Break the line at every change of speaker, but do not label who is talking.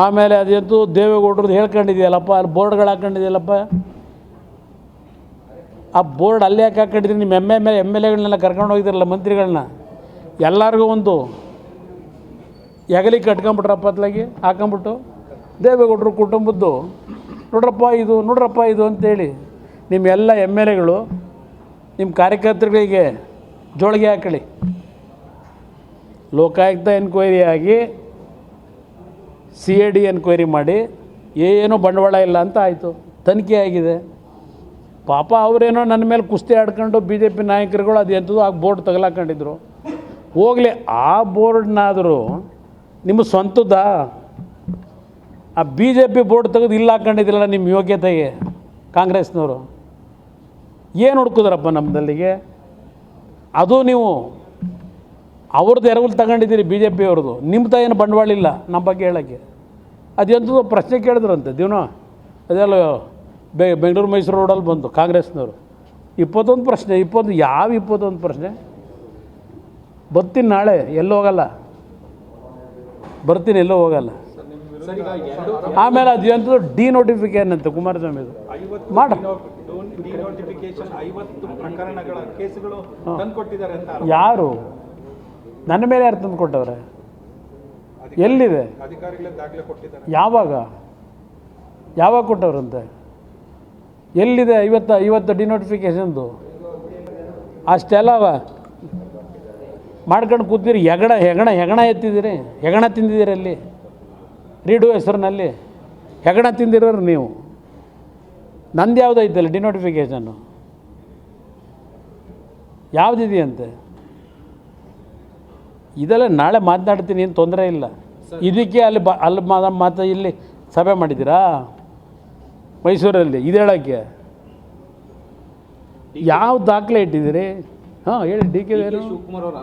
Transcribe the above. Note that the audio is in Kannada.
ಆಮೇಲೆ ಅದಂತೂ ದೇವೇಗೌಡರು ಹೇಳ್ಕೊಂಡಿದೆಯಲ್ಲಪ್ಪ ಅಲ್ಲಿ ಬೋರ್ಡ್ಗಳು ಹಾಕೊಂಡಿದೆಯಲ್ಲಪ್ಪ ಆ ಬೋರ್ಡ್ ಅಲ್ಲಿ ಯಾಕೆ ಹಾಕೊಂಡಿದ್ರಿ ನಿಮ್ಮ M M L M L ಎಗಳನ್ನೆಲ್ಲ ಕರ್ಕೊಂಡು ಹೋಗಿದ್ರಲ್ಲ ಮಂತ್ರಿಗಳನ್ನ? ಎಲ್ಲರಿಗೂ ಒಂದು ಹೆಗಲಿಗೆ ಕಟ್ಕೊಂಬಿಟ್ರಪ್ಪ ಅತ್ಲಾಗಿ ಹಾಕೊಂಬಿಟ್ಟು. ದೇವೇಗೌಡರು ಕುಟುಂಬದ್ದು, ನೋಡ್ರಪ್ಪ ಇದು ನೋಡ್ರಪ್ಪ ಇದು ಅಂತೇಳಿ ನಿಮ್ಮ ಎಲ್ಲ ಎಂ ಎಲ್ ಎಗಳು ನಿಮ್ಮ ಕಾರ್ಯಕರ್ತರುಗಳಿಗೆ ಜೋಳಿಗೆ ಹಾಕೊಳ್ಳಿ ಲೋಕಾಯುಕ್ತ ಎನ್ಕ್ವೈರಿ ಆಗಿ ಸಿ ಎ ಡಿ ಎನ್ಕ್ವೈರಿ ಮಾಡಿ ಏನೂ ಬಂಡವಾಳ ಇಲ್ಲ ಅಂತ ಆಯಿತು. ತನಿಖೆ ಆಗಿದೆ. ಪಾಪ ಅವರೇನೋ ನನ್ನ ಮೇಲೆ ಕುಸ್ತಿ ಆಡ್ಕೊಂಡು ಬಿ ಜೆ ಪಿ ನಾಯಕರುಗಳು ಅದು ಎಂಥದ್ದು ಆ ಬೋರ್ಡ್ ತಗಲಾಕೊಂಡಿದ್ರು. ಹೋಗಲಿ, ಆ ಬೋರ್ಡ್ನಾದರೂ ನಿಮ್ಮ ಸ್ವಂತದ್ದಾ ಆ ಬಿ ಜೆ ಪಿ ಬೋರ್ಡ್ ತೆಗೆದು ಇಲ್ಲ ಹಾಕೊಂಡಿದ್ದಿಲ್ಲ ನಿಮ್ಮ ಯೋಗ್ಯತೆಗೆ ಕಾಂಗ್ರೆಸ್ನವರು. ಏನು ಹುಡ್ಕಿದ್ರಪ್ಪ ನಮ್ಮದಲ್ಲಿಗೆ ಅದು ನೀವು ಅವ್ರದ್ದು ಎರವಲು ತಗೊಂಡಿದ್ದೀರಿ ಬಿ ಜೆ ಪಿಯವ್ರದ್ದು ನಿಮ್ಮ ಏನು ಬಂಡವಾಳ ಇಲ್ಲ ನಮ್ಮ ಬಗ್ಗೆ ಹೇಳೋಕ್ಕೆ. ಅದೆಂಥದ್ದು ಪ್ರಶ್ನೆ ಕೇಳಿದ್ರಂತೆ ದಿವನ. ಅದೆಲ್ಲ ಬೆ ಬೆಂಗಳೂರು ಮೈಸೂರು ರೋಡಲ್ಲಿ ಬಂತು ಕಾಂಗ್ರೆಸ್ನವರು. ಇಪ್ಪತ್ತೊಂದು ಪ್ರಶ್ನೆ ಇಪ್ಪತ್ತು ಯಾವ ಇಪ್ಪತ್ತೊಂದು ಪ್ರಶ್ನೆ? ಬರ್ತೀನಿ ನಾಳೆ ಎಲ್ಲೂ ಹೋಗಲ್ಲ. ಬರ್ತೀನಿ ಎಲ್ಲೂ ಹೋಗಲ್ಲ. ಆಮೇಲೆ ಅದು ಎಂಥದ್ದು ಡಿ ನೋಟಿಫಿಕೇಶನ್ ಅಂತ ಕುಮಾರಸ್ವಾಮಿದು ಮಾಡ. ಯಾರು? ನನ್ನ ಮೇಲೆ ಯಾರು ತಂದು ಕೊಟ್ಟವ್ರೆ? ಎಲ್ಲಿದೆ? ಯಾವಾಗ? ಯಾವಾಗ ಕೊಟ್ಟವ್ರಂತೆ? ಎಲ್ಲಿದೆ ಇವತ್ತು ಇವತ್ತು ಡಿನೋಟಿಫಿಕೇಷನ್ದು ಅಷ್ಟೆಲ್ಲ ಮಾಡ್ಕೊಂಡು ಕೂತಿರಿ, ಹೆಗಣ ಹೆಗಣ ಹೆಗಣ ಎತ್ತಿದ್ದೀರಿ? ಹೆಗಣ ತಿಂದಿದ್ದೀರಿ ಅಲ್ಲಿ? ರೀಡು ಹೆಸರಿನಲ್ಲಿ? ಹೆಗಣ ತಿಂದಿರೋರು ನೀವು? ನಂದು ಯಾವುದೈತಲ್ಲ ಡಿನೋಟಿಫಿಕೇಷನ್ನು ಯಾವುದಿದೆಯಂತೆ? ಇದೆಲ್ಲ ನಾಳೆ ಮಾತನಾಡ್ತೀನಿ ಏನು ತೊಂದರೆ ಇಲ್ಲ. ಇದಕ್ಕೆ ಅಲ್ಲಿ ಬ ಅಲ್ಲಿ ಮಾತ ಮಾತು ಇಲ್ಲಿ ಸಭೆ ಮಾಡಿದ್ದೀರಾ? ಮೈಸೂರಲ್ಲಿ ಇದು ಹೇಳೋಕ್ಕೆ. ಯಾವ ದಾಖಲೆ ಇಟ್ಟಿದ್ದೀರಿ? ಹಾಂ ಹೇಳಿ ಡಿ ಕೆ
ಶಿವಕುಮಾರ್ ಅವರ